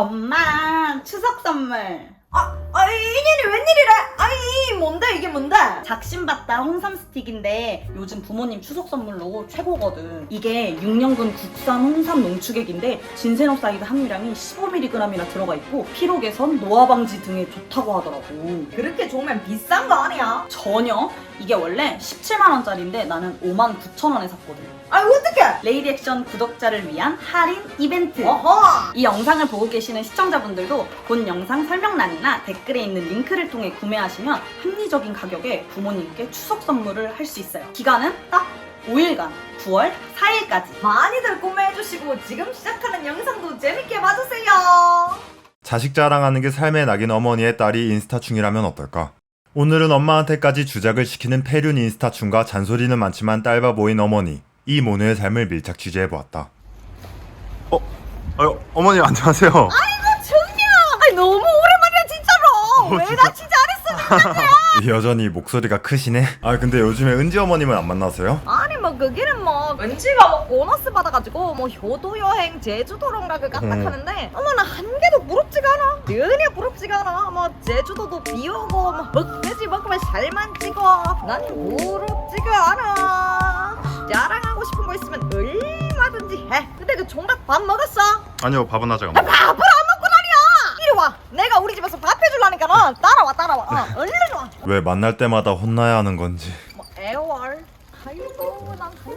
엄마 추석 선물 아, 아이, 이년이 웬일이래? 아이, 뭔데, 이게 뭔데? 작심바다 홍삼 스틱인데 요즘 부모님 추석 선물로 최고거든 이게 6년근 국산 홍삼 농축액인데 진세노사이드 함유량이 15mg이나 들어가 있고 피로 개선, 노화 방지 등에 좋다고 하더라고 그렇게 좋으면 비싼 거 아니야? 전혀 이게 원래 17만원짜리인데 나는 5만 9천원에 샀거든 아이, 어떡해? 레이디 액션 구독자를 위한 할인 이벤트 어허! 이 영상을 보고 계시는 시청자분들도 본 영상 설명란이나 댓글에 있는 링크를 통해 구매하시면 합리적인 가격에 부모님께 추석 선물을 할 수 있어요. 기간은 딱 5일간 9월 4일까지. 많이들 구매해주시고, 지금 시작하는 영상도 재밌게 봐주세요. 자식 자랑하는 게 삶의 낙인 어머니의 딸이 인스타충이라면 어떨까? 오늘은 엄마한테까지 주작을 시키는 폐륜 인스타충과 잔소리는 많지만 딸바보인 어머니 이 모녀의 삶을 밀착 취재해보았다. 어? 아유, 어머니 안녕하세요. 정이야! 아니, 너무 오랜만이야, 진짜로! 어, 왜 진짜? 나 진짜 안 했어? 여전히 목소리가 크시네. 아 근데 요즘에 은지 어머님은 안 만나세요? 아니 뭐 그기는 뭐 은지가 뭐 보너스 받아가지고 뭐 효도 여행 제주도론가 그 갔다 음. 하는데 어머나 한 개도 부럽지가 않아. 전혀 부럽지가 않아. 뭐 제주도도 비 오고 뭐 먹돼지 먹으면 살만 찌고 난 부럽지가 않아. 자랑하고 싶은 거 있으면 얼마든지 해. 근데 그 종각 밥 먹었어? 아니요 밥은 아직 안 밥을 안 먹고 다녀! 이리 와! 내가 우리 집에서 밥 해줄라니까 너 따라와 따라와. 어, 얼른 와. 왜 만날 때마다 혼나야 하는 건지. 뭐 애월 아이고 난 한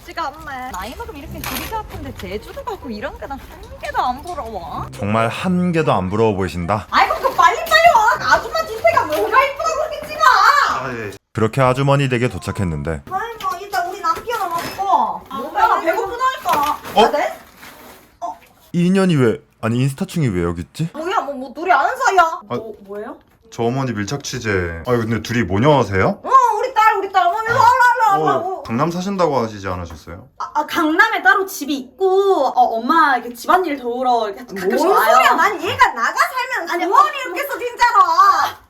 부럽지가 않네 나이 먹으면 이렇게 길이가 아픈데 제주도 가고 이런 거는 한 개도 안 부러워 정말 한 개도 안 부러워 보이신다. 아이고 그 빨리 빨리 와 아줌마 진태가 뭐가 이쁘다고 그렇게 찍어 아 예. 그렇게 아주머니 댁에 도착했는데 아이고 이따 우리 남편은 없고 아, 뭐가 나 배고프다니까. 어? 아, 네? 이 인연이 왜 아니 인스타충이 왜 여기 있지? 뭐야 뭐, 뭐 둘이 아는 사이야 아. 뭐, 뭐예요? 저 어머니 밀착 취재. 아 근데 둘이 모녀세요? 어 우리 딸 우리 딸 어머니 일로 와 일로 와, 일로 와 강남 사신다고 하시지 않으셨어요? 아, 아, 강남에 따로 집이 있고 어, 엄마 이렇게 집안일 도우러 이렇게 뭔 가끔씩 와요. 소리야 난 얘가 나가 살면 아니, 구원이 없겠어 진짜로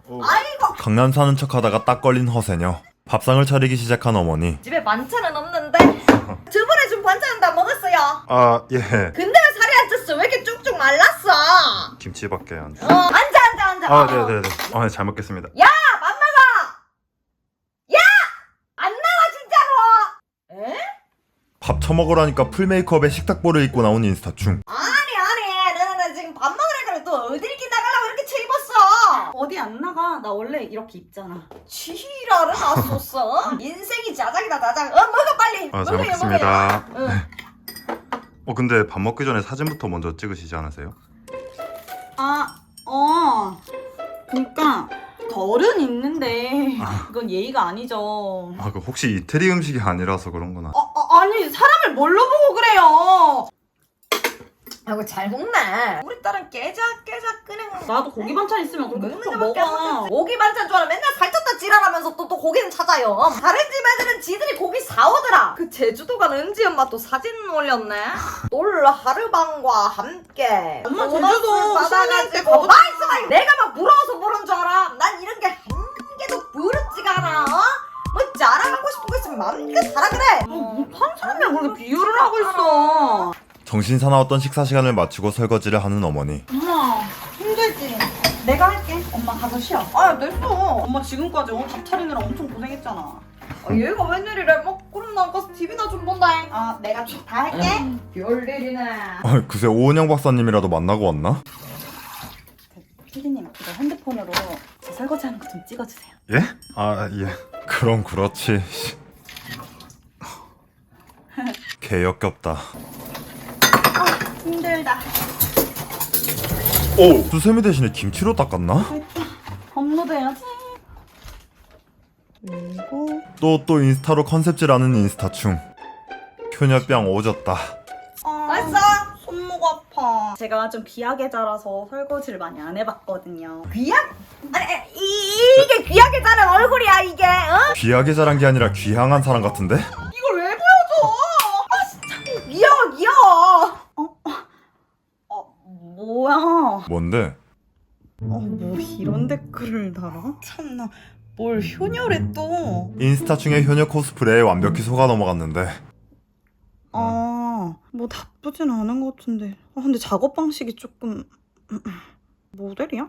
어. 아이고 강남 사는 척하다가 딱 걸린 허세녀. 밥상을 차리기 시작한 어머니. 집에 반찬은 없는데 저번에 준 반찬은 다 먹었어요 아 예. 근데 왜 살이 안 쪘어? 왜 이렇게 쭉쭉 말랐어? 김치밖에 안. 어, 앉아 앉아 앉아. 아 어. 네네네. 아잘 먹겠습니다. 야, 밥 먹어. 야, 안 나와 진짜로. 에? 밥 처먹으라니까 풀 메이크업에 식탁보를 입고 나온 인스타충. 아니 아니, 너는 지금 밥 먹으라니까 또 어디 이렇게 나가려고 이렇게 쳐 입었어? 어디 안 나가? 나 원래 이렇게 입잖아. 지랄은 왔었어. 인생이 자작이다 자작. 어 먹어 빨리. 아 잘 먹어요, 먹겠습니다. 먹어요. 응. 어 근데 밥 먹기 전에 사진부터 먼저 찍으시지 않으세요? 아, 어. 그러니까 덜은 있는데 그건 예의가 아니죠. 아 그 혹시 이태리 음식이 아니라서 그런구나. 어, 어, 아니 사람을 뭘로 보고 그래요? 아이고 잘 먹네. 우리 딸은 깨작 깨작 끓여 먹는. 나도 고기 반찬 있으면 그렇게 먹는 또 거밖에 안 먹어. 고기 반찬 좋아하면 맨날 살쪘다 지랄하면서 또, 또 고기는 찾아요. 다른 집 애들은 지들이 고기 사오더라. 그 제주도 간 은지 엄마 또 사진 올렸네. 올 하르방과 함께. 엄마 제주도. 신혼여행 때 가보자. 나 내가 막 부러워서 그런 줄 알아. 난 이런 게 한 개도 부럽지가 않아. 어? 뭐 자랑하고 싶은 거 있으면 마음껏 하라 그래. 어, 뭐한 사람이 그렇게 비유를 하고 있어. 정신 사나웠던 식사 시간을 마치고 설거지를 하는 어머니. 엄마 힘들지? 내가 할게. 엄마 가서 쉬어. 아, 됐어. 엄마 지금까지 어, 밥 차리느라 엄청 고생했잖아. 아, 얘가 웬일이래? 뭐 그럼 난 가서 TV나 좀 본다. 아, 내가 다 할게. 별일이네. 아 그새 오은영 박사님이라도 만나고 왔나? 피디님, 이거 핸드폰으로 제 설거지하는 거 좀 찍어주세요. 예? 아 예. 그럼 그렇지. 개 역겹다. 힘들다. 오! 수세미 대신에 김치로 닦았나? 업로드 해야지. 그리고 또 또 인스타로 컨셉질하는 인스타충. 효녀병 오졌다. 아, 됐어. 손목 아파. 제가 좀 귀하게 자라서 설거지를 많이 안 해봤거든요. 귀약? 아니 이, 이게 귀하게 자란 얼굴이야 이게 어? 귀하게 자란 게 아니라 귀향한 사람 같은데? 뭔데? 어, 뭐 이런 댓글을 달아? 참나. 뭘 효녀래 또? 인스타충의 효녀 코스프레에 완벽히 속아 넘어갔는데 아, 뭐 나쁘진 않은 것 같은데. 아, 근데 작업 방식이 조금 모델이야?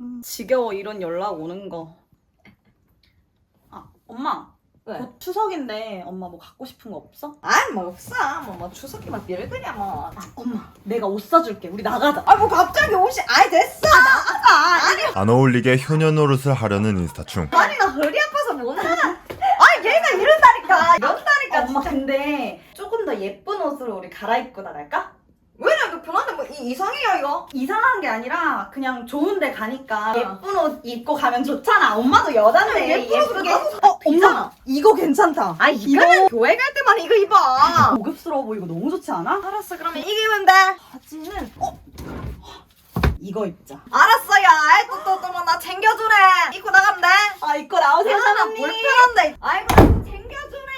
음. 지겨워 이런 연락 오는 거. 아 엄마. 왜? 곧 추석인데 엄마 뭐 갖고 싶은 거 없어? 아이 뭐 없어 뭐, 뭐 추석이만 별거냐 뭐 아, 엄마 내가 옷 사줄게. 우리 나가자. 아 뭐 갑자기 옷이 아이 됐어 나가자 아니 안 어울리게 효녀 노릇을 하려는 인스타충. 아니 나 허리 아파서 못 나가 아니 얘가 이런다니까 이런다니까 엄마 진짜 근데 조금 더 예쁜 옷으로 우리 갈아입고 나갈까? 편한데 뭐 이, 이상해요 이거 이상한 게 아니라 그냥 좋은 데 가니까 예쁜 옷 입고 가면 좋잖아. 엄마도 여잔데 옷으로 예쁘게. 나도 어, 엄마 이거 괜찮다. 아 이거는 교회 갈 때만 이거 입어 고급스러워 보이고 너무 좋지 않아? 알았어 그러면 이거 입으면 돼 바지는 어 이거 입자. 알았어요 아이 또또또뭐나 챙겨주네 입고 나가면 돼 아 입고 나오세요 아, 나 사장님. 불편한데 아이고 챙겨주네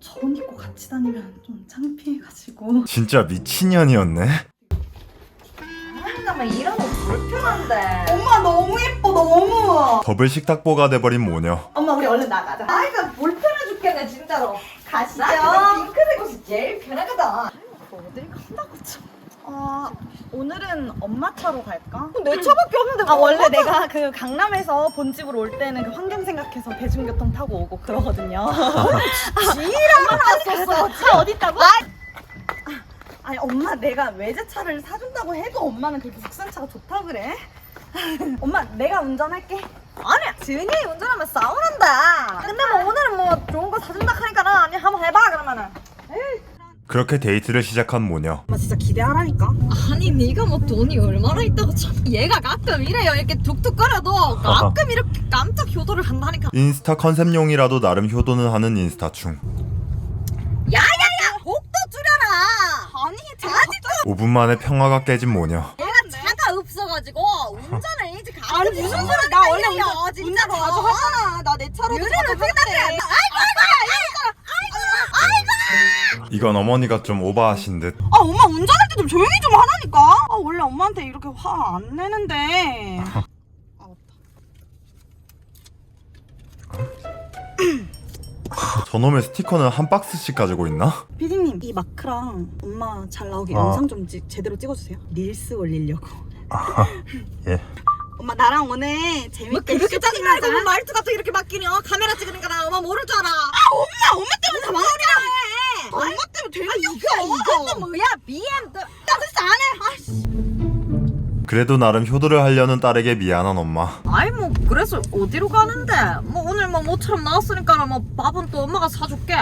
저런 입고 같이 다니면 좀 창피해가지고. 진짜 미친년이었네. 이런 거 불편한데 엄마 너무 예뻐 너무. 더블 식탁보가 돼버린 모녀. 엄마 우리 얼른 나가자. 아이가 불편해 죽겠네 진짜로 가시죠. 나 핑크색 옷이 제일 편하거든 어딜 간다고 참. 아 오늘은 엄마 차로 갈까? 내 차밖에 없는데 아뭐 원래 내가 그 강남에서 본집으로 올 때는 그 환경 생각해서 대중교통 타고 오고 그러거든요. 지랄 났었어. 차 어디 있다고? 아니 엄마 내가 외제차를 사준다고 해도 엄마는 그렇게 국산차가 좋다 그래? 엄마 내가 운전할게. 아니 지은이 운전하면 싸우는다 근데 뭐 오늘은 뭐 좋은 거 사준다 하니까 나 아니 한번 해봐 그러면은 그렇게 데이트를 시작한 모녀. 엄마 진짜 기대하라니까. 아니 네가 뭐 돈이 얼마나 있다고 참 얘가 가끔 이래요 이렇게 툭툭거려도 가끔 이렇게 깜짝 효도를 한다니까 인스타 컨셉용이라도 나름 효도는 하는 인스타충. 야야야 복도 줄여라 아니 아직도 5분 만에 평화가 깨진 모녀. 얘가 차가 없어가지고 운전을 이제 가 아니 무슨 소리? 나 원래 운전 운전 자주 하잖아. 나 내 차로 유리를 닦아 아이 이건 어머니가 좀 오버하신 듯. 아 엄마 운전할 때 좀 조용히 좀 하라니까. 아 원래 엄마한테 이렇게 화 안 내는데. 저놈의 스티커는 한 박스씩 가지고 있나? 피디님 이 마크랑 엄마 잘 나오게 아. 영상 좀 찌- 제대로 찍어주세요. 릴스 올리려고. 예. 엄마 나랑 오늘 재밌게 뭐 그렇게 짜증 말고 쇼핑하자. 뭐 말투가 또 이렇게 바뀌냐 카메라 찍으니까 나 엄마 모를 줄 알아 아 엄마 엄마 때문에 다해 엄마 때문에 되는 이거 이거 뭐야 나 진짜 안해 아이씨 그래도 나름 효도를 하려는 딸에게 미안한 엄마. 아이 뭐 그래서 어디로 가는데 뭐 오늘 뭐 모처럼 나왔으니까 뭐 밥은 또 엄마가 사줄게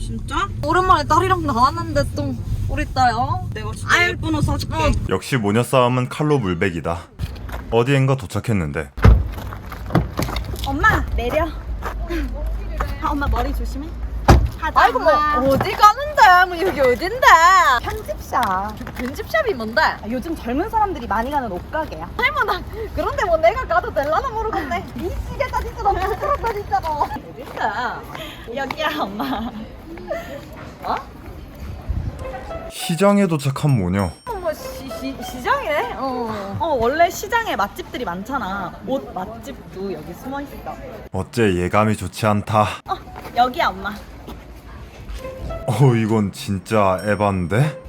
진짜? 오랜만에 딸이랑 나왔는데 또 우리 딸 어? 내가 진짜 아유, 예쁜 옷 사줄게. 어. 역시 모녀 싸움은 칼로 물백이다. 어디엔가 도착했는데 엄마 내려. 아 엄마 머리 조심해. 하자. 아이고 뭐. 어디 가는데 뭐 여기 어딘데 편집샵. 편집샵이 뭔데 아, 요즘 젊은 사람들이 많이 가는 옷가게야. 뭐나 그런데 뭐 내가 가도 될라나 모르겠네 미치겠다 진짜 너무 부끄럽다 진짜로 어딘데 여기야 엄마. 어? 시장에 도착한 모녀. 뭐 시, 시, 시장이네 어. 어 원래 시장에 맛집들이 많잖아. 옷 맛집도 여기 숨어 있어. 어째 예감이 좋지 않다. 어 여기야 엄마. 어 이건 진짜 에반데?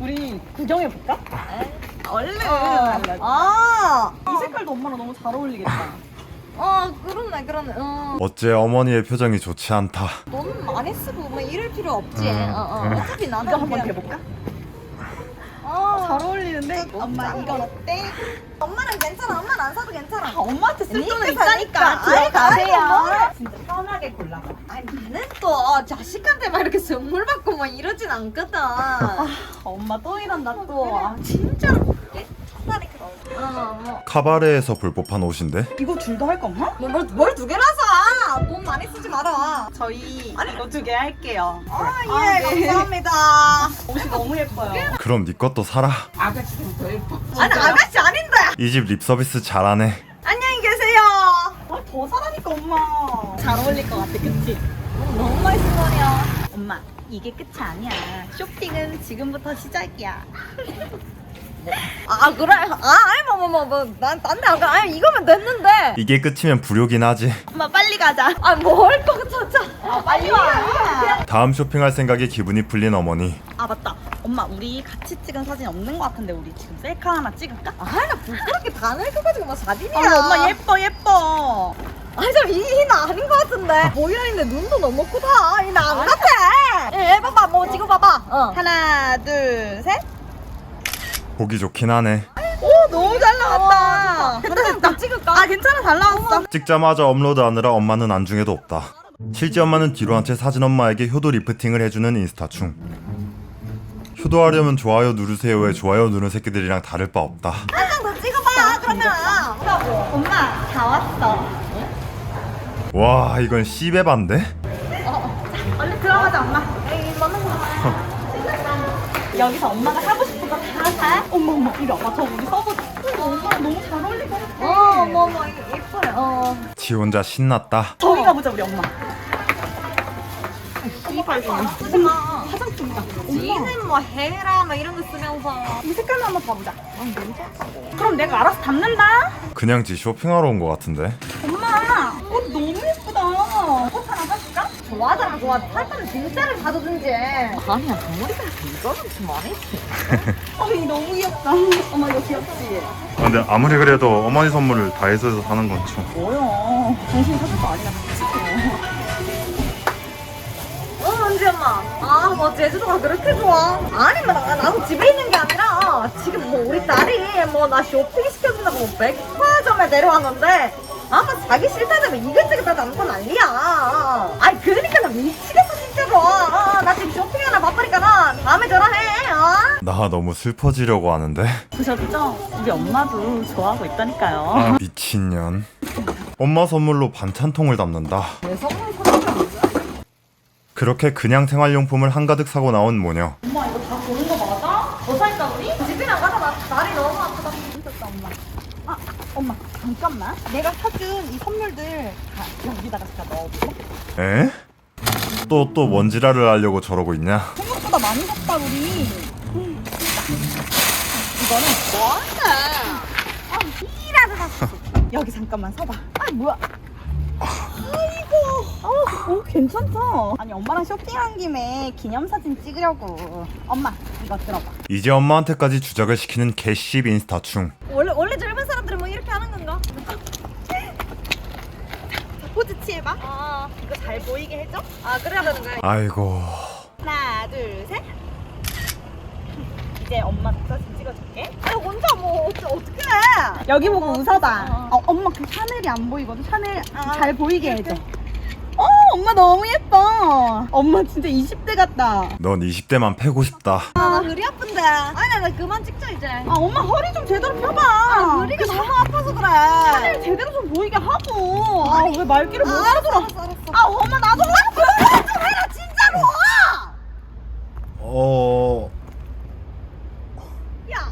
우리 구경해 볼까? 얼른. 어. 아, 이 색깔도 엄마랑 너무 잘 어울리겠다. 어 그렇네 그러네 어. 어째 어머니의 표정이 좋지 않다. 돈 많이 쓰고 뭐 이럴 필요 없지 음, 어, 어. 음. 어차피 나는 이거 한번 그냥- 대볼까? 어. 잘 어울리는데? 엄마 이건 어때? 엄마는 괜찮아 엄마는 안 사도 괜찮아 아, 엄마한테 쓸 돈은. 있다니까. 뭐래. 진짜 편하게 골라봐. 아니 나는 또 자식한테 막 이렇게 선물 받고 막 이러진 않거든 아, 엄마 또 이런다 또. 아, 진짜로 괜찮다니까 어뭐 카바레에서 볼 법한 옷인데? 이거 둘 다 할 거 없나? 뭘두 개나 사? 돈 많이 쓰지 마라 저희 이거 두 개 할게요. 아 예 아, 네. 감사합니다 옷이 너무 예뻐요. 그럼 네 것도 사라. 아니 아가씨 아닌데 이 집 립서비스 잘하네. 안녕히 계세요 아, 더 사라니까 엄마. 잘 어울릴 것 같아, 그치? 너무 맛있어 말이야 엄마, 이게 끝이 아니야. 쇼핑은 지금부터 시작이야. 아 그래? 아 아니 뭐뭐뭐난딴데 안 가. 아니 이거면 됐는데. 이게 끝이면 불효긴 하지. 엄마 빨리 가자. 아뭘거 진짜. 아 빨리 와. 다음 쇼핑할 생각에 기분이 풀린 어머니. 아 맞다. 엄마 우리 같이 찍은 사진 없는 것 같은데 우리 지금 셀카 하나 찍을까? 아나 부끄럽게 다 늙어가지고 뭐 사진이야. 아 엄마 예뻐 예뻐. 아니 저이나 아닌 것 같은데. 모여있는데 눈도 너무 크다. 이나 안 같아. 예 봐봐 뭐 지금 봐봐. 어. 하나 둘 셋. 보기 좋긴 하네. 오 너무 잘 나왔다. 그래 나 찍을까? 아 괜찮아 잘 나왔어. 찍자마자 업로드하느라 엄마는 안중에도 없다. 실제 엄마는 뒤로 한 채 사진 엄마에게 효도 리프팅을 해주는 인스타충. 효도하려면 좋아요 누르세요에 좋아요 누른 새끼들이랑 다를 바 없다. 한 장 더 찍어봐 그러면. 엄마 다 왔어. 와 이건 씨베반데? 얼른 들어가자 엄마. 에이 맞는 거. 여기서 엄마가 사고 거다 사. 어머 어머 이리 와봐 저 우리 써보자. 엄마 너무 잘 어울리고. 어뭐뭐 예뻐요. 어. 지 혼자 신났다. 저기 가보자 우리 엄마. 엄마. 화장품이다. 지는 뭐 해라 막 이런 거 쓰면서. 이 색깔만 한번 봐보자. 그럼 내가 알아서 담는다. 그냥 지 쇼핑하러 온 것 같은데. 엄마 옷 너무 예쁘다. 옷 하나 사줄까? 좋아하잖아 좋아. 살 거면 진짜를 사줘준지. 아니야 덩어리가 이거는 좀 아니지. 어이 너무 귀엽다. 엄마 이거 귀엽지? 근데 아무리 그래도 어머니 선물을 다해서 사는 건 좀. 뭐야? 정신 사줄 거 아니야. 어 은지 엄마. 아뭐 제주도가 그렇게 좋아? 아니 뭐 나, 나도 집에 있는 게 아니라 지금 뭐 우리 딸이 뭐 나 쇼핑 시켜준다고 뭐 백화점에 내려왔는데. 아마 자기 싫다면 이것저것 다 담고 난리야. 아니 그러니까 나 미치겠어 진짜로. 아, 나 지금 쇼핑하나 바쁘니까 나 다음에 전화해. 어? 나 너무 슬퍼지려고 하는데. 보셨죠? 우리 엄마도 좋아하고 있다니까요. 아, 미친년. 엄마 선물로 반찬통을 담는다. 내 선물 사줬다. 그렇게 그냥 생활용품을 한가득 사고 나온 모녀. 엄마 이거 다 보는 거 맞아? 더 살까 우리? 집에 나가자 나 다리 너무 아프다. 미쳤다 엄마. 아 엄마 잠깐만. 내가 사준 이 선물들 다 여기다가 다 넣어볼래? 에? 또또 뭔지라를 하려고 저러고 있냐? 생각보다 많이 샀다 우리. 음. 이거는 뭐하나? 아 이라도 샀어. 여기 잠깐만 서봐. 아 뭐야? 어, 어, 괜찮다. 아니 엄마랑 쇼핑한 김에 기념사진 찍으려고. 엄마 이거 들어봐. 이제 엄마한테까지 주작을 시키는 개씹 인스타충. 원래 원래 젊은 사람들은 뭐 이렇게 하는 건가? 포즈 취해봐. 아, 이거 잘 보이게 해줘. 아 그래야 되는 거야. 아이고. 하나, 둘, 셋. 이제 엄마 사진 찍어줄게. 아니 혼자 뭐 어째 어떻게 해? 여기 보고 웃어봐. 어. 어, 엄마 그 샤넬이 안 보이거든. 샤넬 아, 잘 보이게 해줘. 어, 엄마 너무 예뻐. 엄마 진짜 20대 같다. 넌 20대만 패고 싶다. 아 나 허리 아픈데. 아니 나, 나 그만 찍자 이제. 아, 엄마 허리 좀 제대로 펴봐. 아, 허리가 너무 아파서 그래. 샤넬 제대로 좀 보이게 하고. 아, 왜 말귀를 못 아, 알아들어? 알았어 알았어. 아, 엄마 나도 그만 좀 해라 진짜로. 어. 야,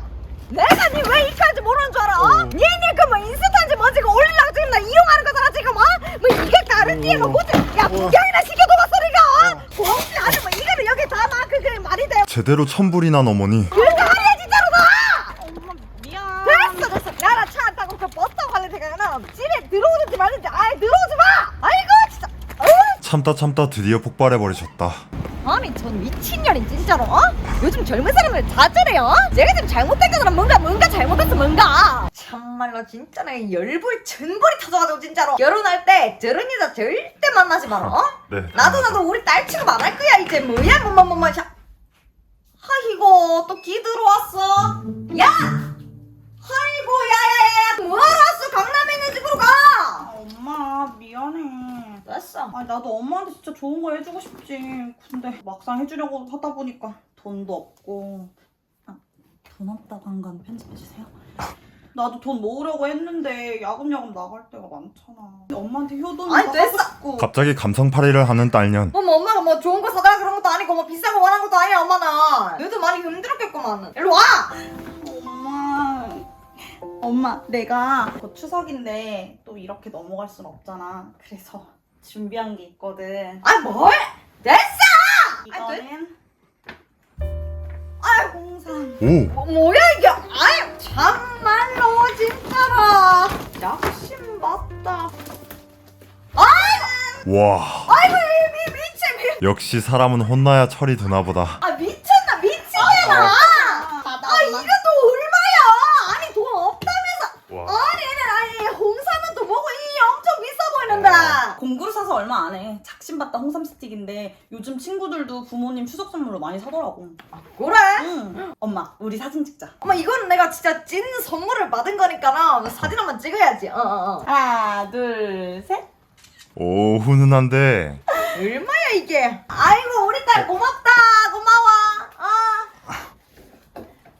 내가 니 왜 이까지 모르는 줄 알아? 어? 니네 그뭐 인스타인지 뭔지 그 올리려고 지금 나 이용하는 거잖아 지금 어? 뭐 이게 다른 뒤에 뭐 뭐지? 야 구경이나 시켜줘봐 소리가 어? 고맙지 아니 뭐 이거를 여기 담아 그게 말이 돼? 제대로 천불이 난 어머니. 그러니까 아니야 진짜로 나! 엄마 미안. 됐어 됐어 나라 차안 타고 그 버스 타고 갈래 생각나 집에 들어오든지 말든지 아예 들어오지 마 아이고 진짜 어? 참다 참다 드디어 폭발해 버리셨다. 아니 전 미친년이 진짜로 어? 요즘 젊은 사람들 다 저래요 제가 지금 잘못된 거는 뭔가 뭔가 잘못했어 뭔가 참말로 진짜 나 열불 천불이 터져가지고 진짜로 결혼할 때 저런 여자 절대 만나지 마라 어? 네. 나도 나도 우리 딸 취급 안 할 거야 이제 뭐야 뭐뭐뭐뭐 샤 아이고 또 기 들어왔어 야 아이고 야야야야 뭐하러 왔어 강남에 있는 집으로 가 아, 엄마 미안해. 됐어 아니 나도 엄마한테 진짜 좋은 거 해주고 싶지. 근데 막상 해주려고 하다 보니까 돈도 없고. 아, 돈 없다고 한 건 편집해 주세요. 나도 돈 모으려고 했는데 야금야금 나갈 때가 많잖아. 엄마한테 효도는 아니, 다 됐어. 하고 싶고. 갑자기 감성팔이를 하는 딸년. 뭐, 뭐 엄마가 뭐 좋은 거 사달라 그런 것도 아니고 뭐 비싼 거 원한 것도 아니야 엄마는 너도 많이 힘들었겠구만 일로 와 엄마. 엄마, 내가 곧 추석인데 또 이렇게 넘어갈 순 없잖아. 그래서 준비한 게 있거든. 아 뭘? 됐어 아니, 이거는 아, 홍삼. 오. 뭐, 뭐야 이게 아이 정말로 진짜라 약심 맞다. 아! 와 아이고 이 미, 미친 미. 역시 사람은 혼나야 철이 드나 보다. 아 미쳤나 미치겠나. 아, 사서 얼마 안 해. 작심받다 홍삼 스틱인데 요즘 친구들도 부모님 추석 선물로 많이 사더라고. 그래? 응. 엄마, 우리 사진 찍자. 엄마 이건 내가 진짜 찐 선물을 받은 거니까 사진 한번 찍어야지 어 어 어 하나, 둘, 셋. 오 훈훈한데 얼마야 이게 아이고 우리 딸 고맙다 고마워 아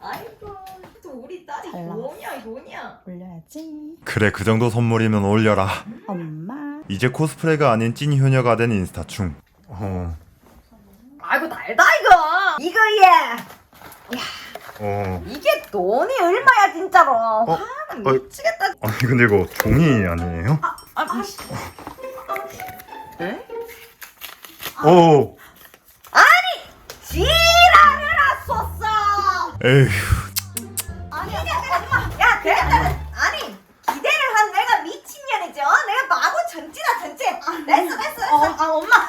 아이고 또 우리 딸이 잘 나왔어. 뭐냐 뭐냐 올려야지. 그래 그 정도 선물이면 올려라 엄마. 이제 코스프레가 아닌 찐 효녀가 된 인스타충. 어, 아이고 달다 이거. 이거 얘. 어. 이게 돈이 얼마야 진짜로. 어? 어? 미치겠다. 아니 근데 이거 종이 아니에요? 아, 에? 오 지랄을 했었어 에휴. 아니 엄마. 야 그랬다는 아니 기대를 한 내가 미친년이지 어? 내가 마구 전지다 전지 됐어 됐어 됐어 어, 아, 엄마.